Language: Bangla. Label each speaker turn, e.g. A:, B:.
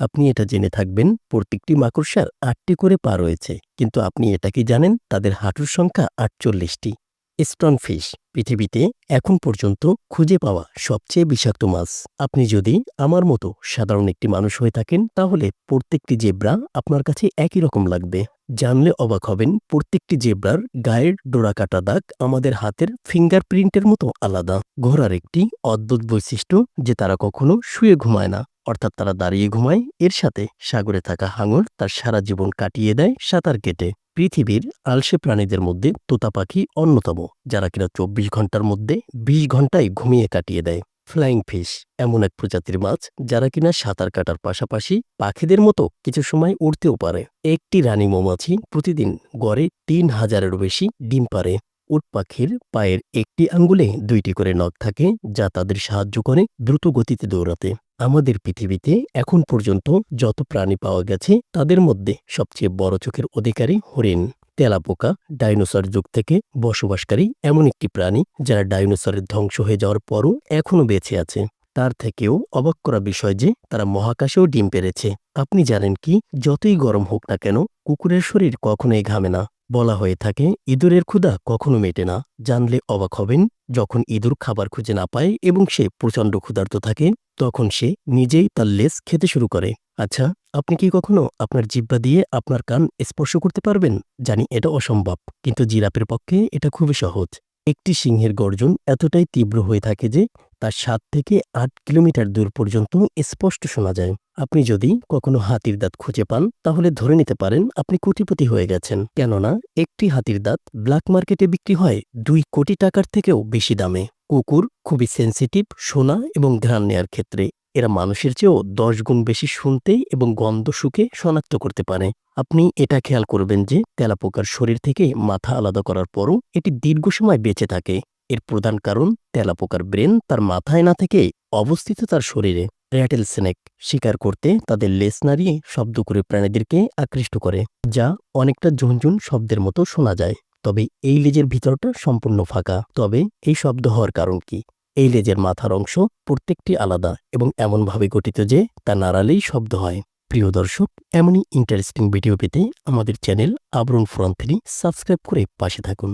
A: আপনি এটা জেনে থাকবেন, প্রত্যেকটি মাকড়সার আটটি করে পা রয়েছে। কিন্তু আপনি এটা কি জানেন? তাদের হাঁটুর সংখ্যা আটচল্লিশটি। স্টোন ফিশ পৃথিবীতে এখন পর্যন্ত খুঁজে পাওয়া সবচেয়ে বিষাক্ত মাছ। আপনি যদি আমার মতো সাধারণ একটি মানুষ হয়ে থাকেন, তাহলে প্রত্যেকটি জেব্রা আপনার কাছে একই রকম লাগবে। জানলে অবাক হবেন, প্রত্যেকটি জেব্রার গায়ের ডোরা কাটা দাগ আমাদের হাতের ফিঙ্গারপ্রিন্টের মতো আলাদা। ঘোড়ার একটি অদ্ভুত বৈশিষ্ট্য যে তারা কখনো শুয়ে ঘুমায় না, অর্থাৎ তারা দাঁড়িয়ে ঘুমায়, এর সাথে সাগরে থাকা হাঙর তার সারা জীবন কাটিয়ে দেয় সাঁতার কেটে। পৃথিবীর আলসে প্রাণীদের মধ্যে তোতা পাখি অন্যতম, যারা কিনা চব্বিশ ঘণ্টার মধ্যে বিশ ঘন্টায় ঘুমিয়ে কাটিয়ে দেয়। ফ্লাইং ফিশ এমন এক প্রজাতির মাছ, যারা কিনা সাঁতার কাটার পাশাপাশি পাখিদের মতো কিছু সময় উড়তেও পারে। একটি রানী মৌমাছি প্রতিদিন গড়ে তিন হাজারেরও বেশি ডিম পারে উট পাখির পায়ের একটি আঙ্গুলে দুইটি করে নখ থাকে, যা তাদের সাহায্য করে দ্রুত গতিতে দৌড়াতে। আমাদের পৃথিবীতে এখন পর্যন্ত যত প্রাণী পাওয়া গেছে, তাদের মধ্যে সবচেয়ে বড় চোখের অধিকারী হরিণ। তেলাপোকা ডাইনোসর যুগ থেকে বসবাসকারী এমন একটি প্রাণী যারা ডাইনোসরের ধ্বংস হয়ে যাওয়ার পরও এখনও বেঁচে আছে। তার থেকেও অবাক করা বিষয় যে তারা মহাকাশেও ডিম পেরেছে। আপনি জানেন কি, যতই গরম হোক না কেন, কুকুরের শরীর কখনোই ঘামে না। বলা হয়ে থাকে, ইঁদুরের ক্ষুধা কখনো মেটে না। জানলে অবাক হবেন, যখন ইঁদুর খাবার খুঁজে না পায় এবং সে প্রচণ্ড ক্ষুধার্ত থাকে, তখন সে নিজেই তার লেজ খেতে শুরু করে। আচ্ছা আপনি কি কখনো আপনার জিব্বা দিয়ে আপনার কান স্পর্শ করতে পারবেন? জানি এটা অসম্ভব, কিন্তু জিরাপের পক্ষে এটা খুবই সহজ। একটি সিংহের গর্জন এতটাই তীব্র হয়ে থাকে যে তার সাত থেকে আট কিলোমিটার দূর পর্যন্ত স্পষ্ট শোনা যায়। আপনি যদি কখনো হাতির দাঁত খুঁজে পান, তাহলে ধরে নিতে পারেন আপনি কোটিপতি হয়ে গেছেন। কেননা, একটি হাতির দাঁত ব্ল্যাক মার্কেটে বিক্রি হয় দুই কোটি টাকার থেকেও বেশি দামে। কুকুর খুবই সেন্সিটিভ শোনা এবং ঘ্রাণ নেয়ার ক্ষেত্রে এরা মানুষের চেয়েও দশ গুণ বেশি শুনতে এবং গন্ধ শুকে শনাক্ত করতে পারে। আপনি এটা খেয়াল করবেন যে তেলাপোকার শরীর থেকে মাথা আলাদা করার পরও এটি দীর্ঘ সময় বেঁচে থাকে। এর প্রধান কারণ তেলাপোকার ব্রেন তার মাথায় না থেকে অবস্থিত তার শরীরে। র্যাটেল স্নেক শিকার করতে তাদের লেস নাড়িয়ে শব্দ করে প্রাণীদেরকে আকৃষ্ট করে, যা অনেকটা ঝুনঝুন শব্দের মতো শোনা যায়। তবে এই লেজের ভিতরটা সম্পূর্ণ ফাঁকা। তবে এই শব্দ হওয়ার কারণ কি? এই লেজের মাথার অংশ প্রত্যেকটি আলাদা এবং এমনভাবে গঠিত যে তা নাড়ালেই শব্দ হয়। প্রিয় দর্শক, এমনই ইন্টারেস্টিং ভিডিও পেতে আমাদের চ্যানেল আবরণ ফ্রন্ট সাবস্ক্রাইব করে পাশে থাকুন।